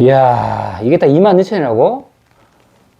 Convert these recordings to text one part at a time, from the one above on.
이야, 이게 다 22,000원이라고?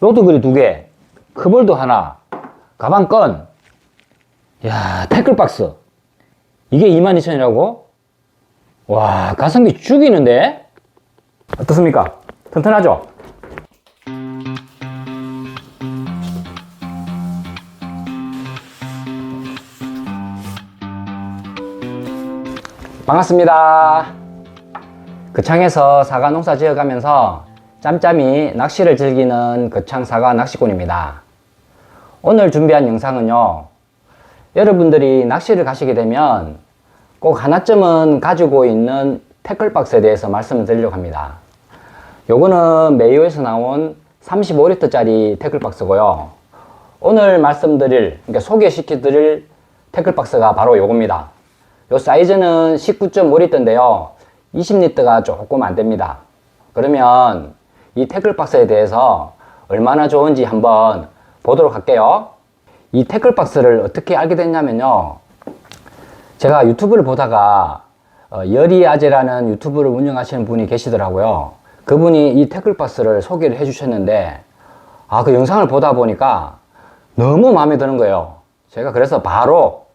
로드그리 두 개, 크볼도 하나, 가방 건. 이야, 태클박스. 이게 22,000원이라고? 와, 가성비 죽이는데? 어떻습니까? 튼튼하죠? 반갑습니다. 거창에서 사과 농사 지어가면서 짬짬이 낚시를 즐기는 거창 사과 낚시꾼입니다. 오늘 준비한 영상은요, 여러분들이 낚시를 가시게 되면 꼭 하나쯤은 가지고 있는 태클박스에 대해서 말씀을 드리려고 합니다. 요거는 메이오에서 나온 35리터짜리 태클박스고요. 오늘 말씀드릴, 그러니까 소개시켜드릴 태클박스가 바로 요겁니다. 요 사이즈는 19.5리터인데요. 20리터가 조금 안 됩니다. 그러면 이 태클박스에 대해서 얼마나 좋은지 한번 보도록 할게요. 이 태클박스를 어떻게 알게 됐냐면요. 제가 유튜브를 보다가 어, 여리아재라는 유튜브를 운영하시는 분이 계시더라고요. 그분이 이 태클박스를 소개를 해주셨는데 아 그 영상을 보다 보니까 너무 마음에 드는 거예요. 제가 그래서 바로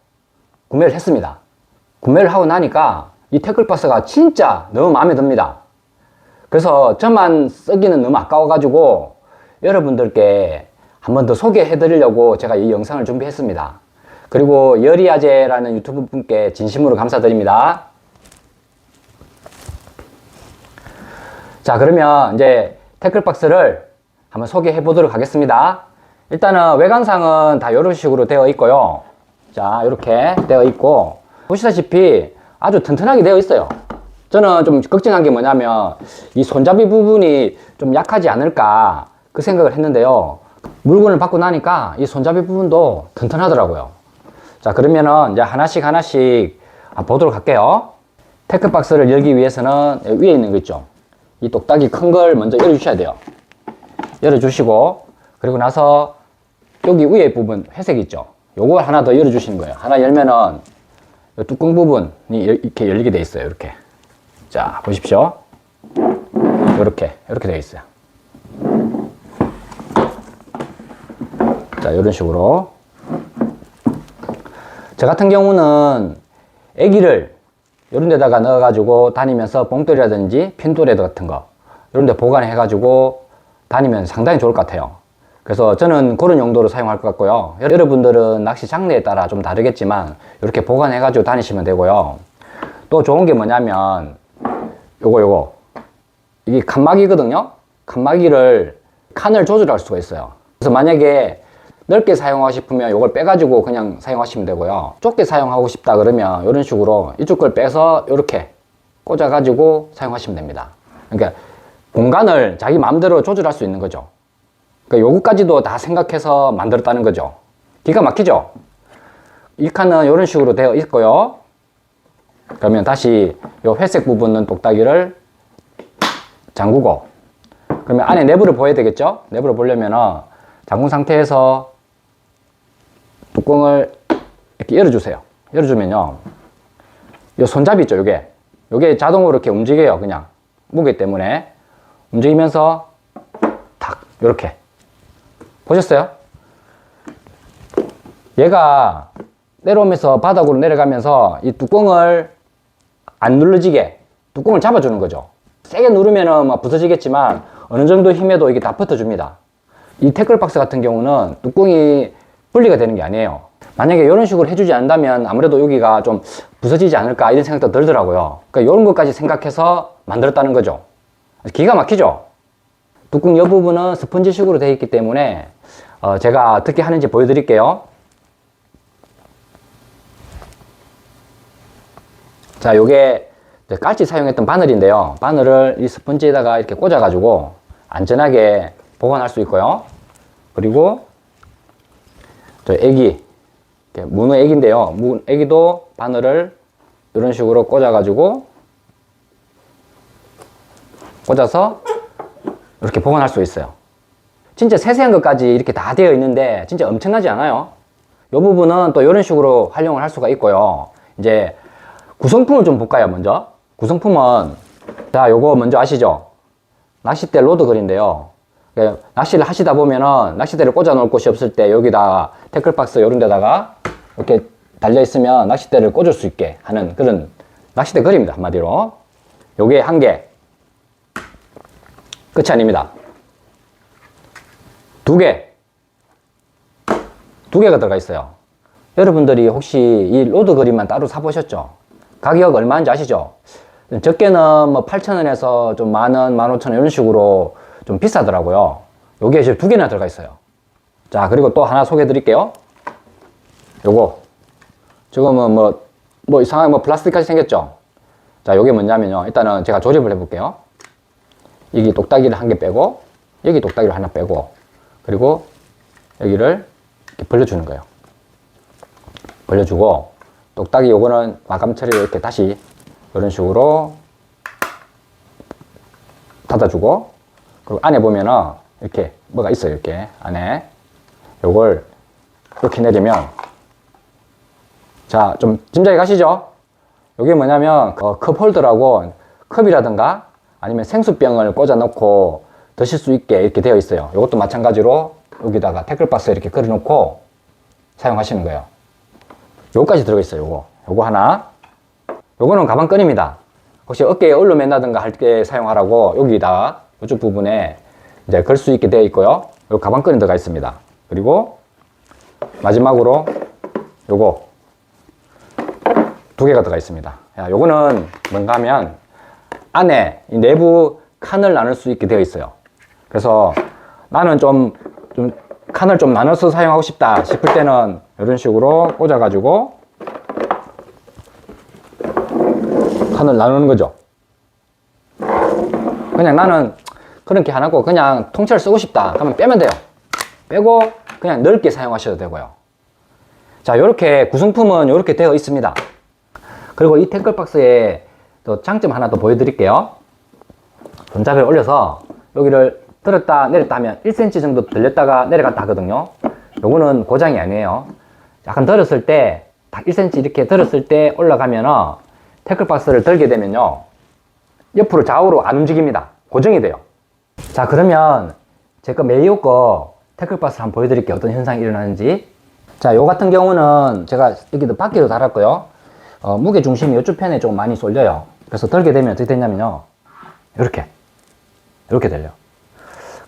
구매를 했습니다. 구매를 하고 나니까 이 태클박스가 진짜 너무 마음에 듭니다. 그래서 저만 쓰기는 너무 아까워가지고 여러분들께 한 번 더 소개해 드리려고 제가 이 영상을 준비했습니다. 그리고 여리아재라는 유튜브 분께 진심으로 감사드립니다. 자, 그러면 이제 태클박스를 한번 소개해 보도록 하겠습니다. 일단은 외관상은 다 이런 식으로 되어 있고요. 자, 이렇게 되어 있고, 보시다시피 아주 튼튼하게 되어 있어요. 저는 좀 걱정한 게 뭐냐면, 이 손잡이 부분이 좀 약하지 않을까, 그 생각을 했는데요. 물건을 받고 나니까 이 손잡이 부분도 튼튼하더라고요. 자, 그러면은 이제 하나씩 하나씩 보도록 할게요. 테크박스를 열기 위해서는 위에 있는 거 있죠. 이 똑딱이 큰 걸 먼저 열어주셔야 돼요. 열어주시고, 그리고 나서 여기 위에 부분 회색 있죠. 요걸 하나 더 열어주시는 거예요. 하나 열면은 이 뚜껑 부분이 열- 이렇게 열리게 돼 있어요. 이렇게. 자, 보십시오. 이렇게, 이렇게 되어 있어요. 자, 이런 식으로. 저 같은 경우는 애기를 이런 데다가 넣어가지고 다니면서 봉돌이라든지 핀돌레 같은 거 이런 데 보관해가지고 다니면 상당히 좋을 것 같아요. 그래서 저는 그런 용도로 사용할 것 같고요. 여러분들은 낚시 장르에 따라 좀 다르겠지만 이렇게 보관해 가지고 다니시면 되고요. 또 좋은 게 뭐냐면 요거 요거 이게 칸막이거든요. 칸막이를 칸을 조절할 수가 있어요. 그래서 만약에 넓게 사용하고 싶으면 이걸 빼가지고 그냥 사용하시면 되고요. 좁게 사용하고 싶다 그러면 이런 식으로 이쪽 걸 빼서 이렇게 꽂아가지고 사용하시면 됩니다. 그러니까 공간을 자기 마음대로 조절할 수 있는 거죠. 그러니까 요거까지도 다 생각해서 만들었다는 거죠. 기가 막히죠? 이 칸은 이런 식으로 되어 있고요. 그러면 다시 요 회색 부분은 똑딱이를 잠그고 그러면 안에 내부를 보여야 되겠죠? 내부를 보려면은 잠근 상태에서 뚜껑을 이렇게 열어주세요. 열어주면요. 요 손잡이 있죠, 요게. 요게 자동으로 이렇게 움직여요, 그냥. 무게 때문에. 움직이면서 탁, 요렇게. 보셨어요? 얘가 내려오면서 바닥으로 내려가면서 이 뚜껑을 안 눌러지게 뚜껑을 잡아주는 거죠. 세게 누르면은 막 부서지겠지만 어느 정도 힘에도 이게 다 붙어줍니다. 이 태클박스 같은 경우는 뚜껑이 분리가 되는 게 아니에요. 만약에 이런 식으로 해주지 않는다면 아무래도 여기가 좀 부서지지 않을까 이런 생각도 들더라고요. 그러니까 이런 것까지 생각해서 만들었다는 거죠. 기가 막히죠? 뚜껑 여 부분은 스펀지식으로 되어 있기 때문에 어, 제가 어떻게 하는지 보여드릴게요. 자, 요게 깔치 사용했던 바늘인데요. 바늘을 이 스펀지에다가 이렇게 꽂아가지고 안전하게 보관할 수 있고요. 그리고 저 애기, 문어 애기인데요. 문 애기도 바늘을 이런 식으로 꽂아가지고 꽂아서 이렇게 보관할 수 있어요. 진짜 세세한 것까지 이렇게 다 되어 있는데 진짜 엄청나지 않아요? 이 부분은 또 이런 식으로 활용을 할 수가 있고요. 이제 구성품을 좀 볼까요, 먼저? 구성품은 자, 요거 먼저 아시죠? 낚싯대 로드걸인데요. 예, 낚시를 하시다 보면은 낚싯대를 꽂아 놓을 곳이 없을 때 여기다 태클박스 이런 데다가 이렇게 달려 있으면 낚싯대를 꽂을 수 있게 하는 그런 낚싯대 걸입니다. 한마디로. 요게 한 개. 끝이 아닙니다. 두 개. 두 개가 들어가 있어요. 여러분들이 혹시 이 로드 그림만 따로 사보셨죠? 가격 얼마인지 아시죠? 적게는 뭐 8,000원에서 좀 만원, 15,000원 이런 식으로 좀 비싸더라고요. 요게 지금 두 개나 들어가 있어요. 자, 그리고 또 하나 소개해 드릴게요. 요거. 지금은 뭐, 뭐 이상한 뭐 플라스틱같이 생겼죠? 자, 요게 뭐냐면요. 일단은 제가 조립을 해 볼게요. 여기 똑딱이를 한 개 빼고, 여기 똑딱이를 하나 빼고, 그리고 여기를 이렇게 벌려주는 거예요. 벌려주고, 똑딱이 요거는 마감 처리를 이렇게 다시 이런 식으로 닫아주고, 그리고 안에 보면은 이렇게 뭐가 있어요. 이렇게 안에. 요걸 이렇게 내리면, 자, 좀 짐작이 가시죠? 요게 뭐냐면, 어, 컵 홀더라고 컵이라든가 아니면 생수병을 꽂아 놓고 드실 수 있게 이렇게 되어 있어요. 이것도 마찬가지로 여기다가 태클박스 이렇게 걸어 놓고 사용하시는 거예요. 요거까지 들어가 있어요. 요거. 요거 하나. 요거는 가방 끈입니다. 혹시 어깨에 얼로 맨다든가 할 때 사용하라고 여기다 이쪽 부분에 이제 걸 수 있게 되어 있고요. 요 가방 끈이 들어가 있습니다. 그리고 마지막으로 요거 두 개가 들어가 있습니다. 야, 요거는 뭔가 하면 안에 이 내부 칸을 나눌 수 있게 되어 있어요. 그래서 나는 좀, 좀 칸을 좀 나눠서 사용하고 싶다 싶을 때는 이런 식으로 꽂아가지고 칸을 나누는 거죠. 그냥 나는 그렇게 안 하고 그냥 통째로 쓰고 싶다 하면 빼면 돼요. 빼고 그냥 넓게 사용하셔도 되고요. 자, 이렇게 구성품은 이렇게 되어 있습니다. 그리고 이 태클박스에 또 장점 하나 더 보여드릴게요. 손잡이를 올려서 여기를 들었다 내렸다 하면 1cm 정도 들렸다가 내려갔다 하거든요. 요거는 고장이 아니에요. 약간 들었을 때, 딱 1cm 이렇게 들었을 때 올라가면은 태클박스를 들게 되면요. 옆으로 좌우로 안 움직입니다. 고정이 돼요. 자, 그러면 제거 메이오 거 태클박스 한번 보여드릴게요. 어떤 현상이 일어나는지. 자, 요 같은 경우는 제가 여기도 밖에도 달았고요. 어, 무게 중심이 이쪽 편에 좀 많이 쏠려요. 그래서 들게 되면 어떻게 되냐면요. 이렇게. 이렇게 들려.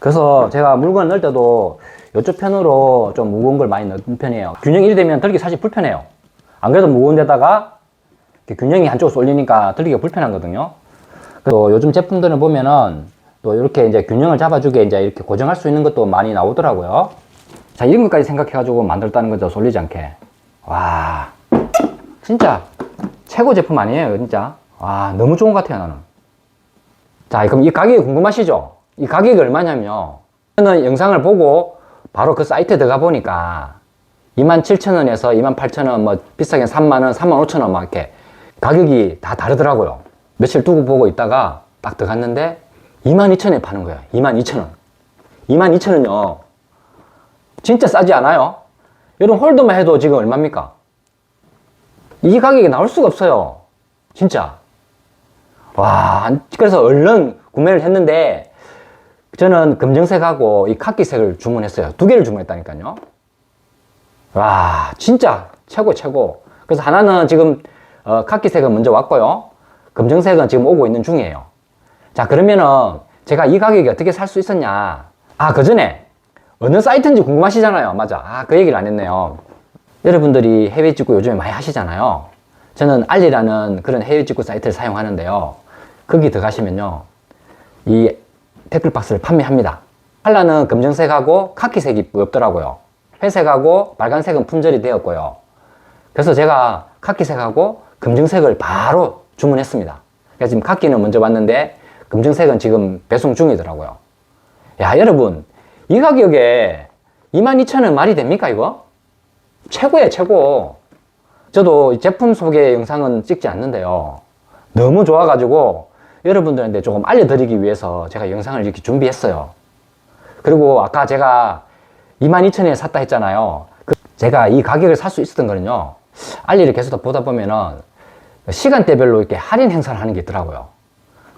그래서 제가 물건을 넣을 때도 이쪽 편으로 좀 무거운 걸 많이 넣는 편이에요. 균형이 되면 들기 사실 불편해요. 안 그래도 무거운 데다가 균형이 한쪽으로 쏠리니까 들기가 불편하거든요. 또 요즘 제품들을 보면은 또 이렇게 이제 균형을 잡아주게 이제 이렇게 고정할 수 있는 것도 많이 나오더라고요. 자, 이런 것까지 생각해가지고 만들었다는 거죠. 쏠리지 않게. 와, 진짜 최고 제품 아니에요, 진짜. 와, 너무 좋은 것 같아요, 나는. 자, 그럼 이 가격이 궁금하시죠? 이 가격이 얼마냐면, 저는 영상을 보고 바로 그 사이트에 들어가 보니까 27,000원에서 28,000원, 뭐 비싸게 3만원, 35,000원 막 이렇게 가격이 다 다르더라고요. 며칠 두고 보고 있다가 딱 들어갔는데 22,000원에 파는 거예요. 22,000원. 22,000원요. 진짜 싸지 않아요? 이런 홀더만 해도 지금 얼마입니까? 이 가격이 나올 수가 없어요. 진짜. 와, 그래서 얼른 구매를 했는데, 저는 검정색하고 이 카키색을 주문했어요. 두 개를 주문했다니까요. 와, 진짜 최고, 최고. 그래서 하나는 지금, 어, 카키색은 먼저 왔고요. 검정색은 지금 오고 있는 중이에요. 자, 그러면은 제가 이 가격에 어떻게 살 수 있었냐. 아, 그 전에 어느 사이트인지 궁금하시잖아요. 맞아. 아, 그 얘기를 안 했네요. 여러분들이 해외 직구 요즘에 많이 하시잖아요. 저는 알리라는 그런 해외 직구 사이트를 사용하는데요. 거기 들어가시면요. 이 태클박스를 판매합니다. 칼라는 검정색하고 카키색이 없더라고요. 회색하고 빨간색은 품절이 되었고요. 그래서 제가 카키색하고 검정색을 바로 주문했습니다. 그래서 지금 카키는 먼저 왔는데 검정색은 지금 배송 중이더라고요. 야, 여러분. 이 가격에 22,000원 말이 됩니까, 이거? 최고예요, 최고. 저도 제품 소개 영상은 찍지 않는데요. 너무 좋아가지고 여러분들한테 조금 알려드리기 위해서 제가 영상을 이렇게 준비했어요. 그리고 아까 제가 22,000원에 샀다 했잖아요. 그 제가 이 가격을 살 수 있었던 거는요. 알리를 계속 보다 보면은 시간대별로 이렇게 할인 행사를 하는 게 있더라고요.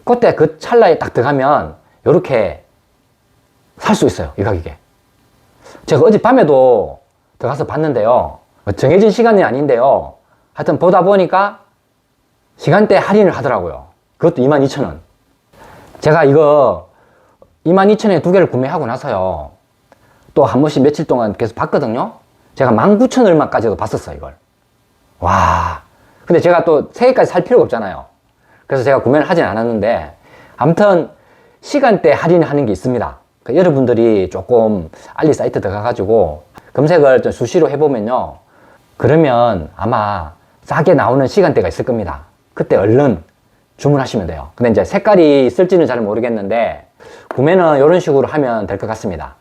그때 그 찰나에 딱 들어가면 요렇게 살 수 있어요. 이 가격에. 제가 어젯밤에도 들어가서 봤는데요. 뭐 정해진 시간이 아닌데요. 하여튼 보다 보니까 시간대 할인을 하더라고요. 그것도 22,000원. 제가 이거 22,000원에 두 개를 구매하고 나서요. 또 한 번씩 며칠 동안 계속 봤거든요. 제가 19,000원만까지도 봤었어요, 이걸. 와. 근데 제가 또 세 개까지 살 필요가 없잖아요. 그래서 제가 구매를 하진 않았는데, 아무튼 시간대 할인하는 게 있습니다. 그 여러분들이 조금 알리 사이트 들어가가지고 검색을 좀 수시로 해보면요. 그러면 아마 싸게 나오는 시간대가 있을 겁니다. 그때 얼른 주문하시면 돼요. 근데 이제 색깔이 있을지는 잘 모르겠는데, 구매는 이런 식으로 하면 될 것 같습니다.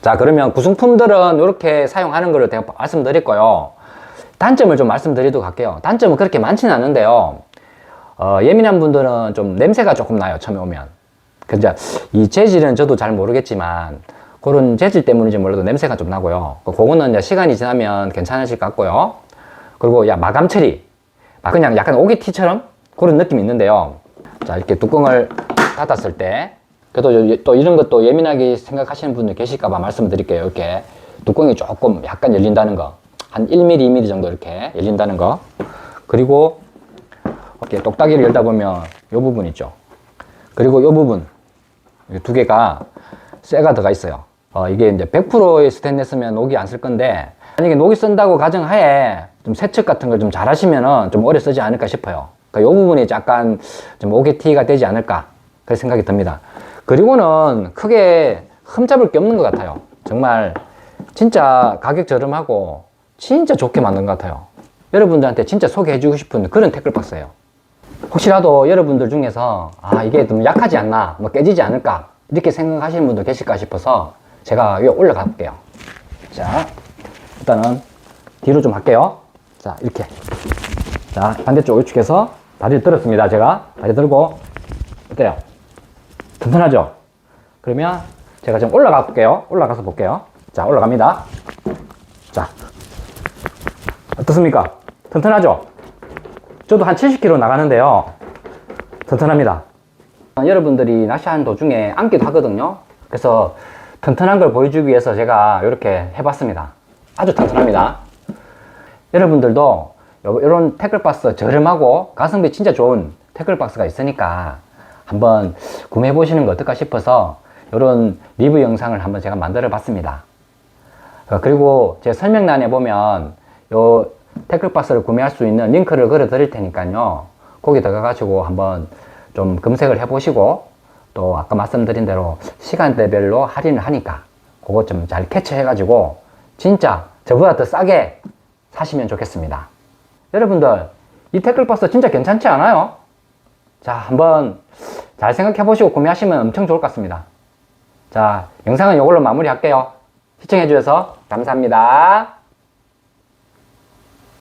자, 그러면 구성품들은 이렇게 사용하는 거를 제가 말씀드릴 거요. 단점을 좀 말씀드리도록 할게요. 단점은 그렇게 많지는 않은데요. 어, 예민한 분들은 좀 냄새가 조금 나요, 처음에 오면. 그 이제 이 재질은 저도 잘 모르겠지만, 그런 재질 때문인지 몰라도 냄새가 좀 나고요. 그- 그거는 시간이 지나면 괜찮으실 것 같고요. 그리고 야, 마감 처리. 아, 그냥 약간 오게티처럼 그런 느낌이 있는데요. 자, 이렇게 뚜껑을 닫았을 때, 그래도 요- 또 이런 것도 예민하게 생각하시는 분들 계실까봐 말씀드릴게요. 이렇게 뚜껑이 조금 약간 열린다는 거. 한 1mm, 2mm 정도 이렇게 열린다는 거. 그리고 이렇게 똑딱이를 열다 보면 이 부분 있죠. 그리고 이 부분. 이두 개가 쇠가 들어가 있어요. 어, 이게 이제 100%의 스테인레스면 녹이 안 쓸 건데, 만약에 녹이 쓴다고 가정하에 좀 세척 같은 걸 좀 잘 하시면은 좀 오래 쓰지 않을까 싶어요. 그러니까 이 부분이 약간 좀 오게티가 되지 않을까. 그런 생각이 듭니다. 그리고는 크게 흠잡을 게 없는 것 같아요. 정말 진짜 가격 저렴하고 진짜 좋게 만든 것 같아요. 여러분들한테 진짜 소개해주고 싶은 그런 태클박스예요. 혹시라도 여러분들 중에서 아 이게 좀 약하지 않나 뭐 깨지지 않을까 이렇게 생각하시는 분도 계실까 싶어서 제가 위에 올라가 볼게요 자 일단은 뒤로 좀 할게요 자 이렇게 자 반대쪽 우측에서 다리를 들었습니다 제가 다리 들고 어때요 튼튼하죠 그러면 제가 좀 올라가 볼게요 올라가서 볼게요 자 올라갑니다 자 어떻습니까 튼튼하죠 저도 한 70km 나가는데요. 튼튼합니다. 여러분들이 낚시하는 도중에 앉기도 하거든요. 그래서 튼튼한 걸 보여주기 위해서 제가 이렇게 해봤습니다. 아주 튼튼합니다. 여러분들도 이런 태클박스 저렴하고 가성비 진짜 좋은 태클박스가 있으니까 한번 구매해 보시는 거 어떨까 싶어서 이런 리뷰 영상을 한번 제가 만들어 봤습니다. 어, 그리고 제 설명란에 보면 요 태클박스를 구매할 수 있는 링크를 걸어 드릴 테니까요. 거기 들어가가지고 한번 좀 검색을 해 보시고 또 아까 말씀드린 대로 시간대별로 할인을 하니까 그거 좀잘 캐치해 가지고 진짜 저보다 더 싸게 사시면 좋겠습니다. 여러분들 이 태클박스 진짜 괜찮지 않아요? 자 한번 잘 생각해 보시고 구매하시면 엄청 좋을 것 같습니다. 자 영상은 이걸로 마무리 할게요. 시청해 주셔서 감사합니다.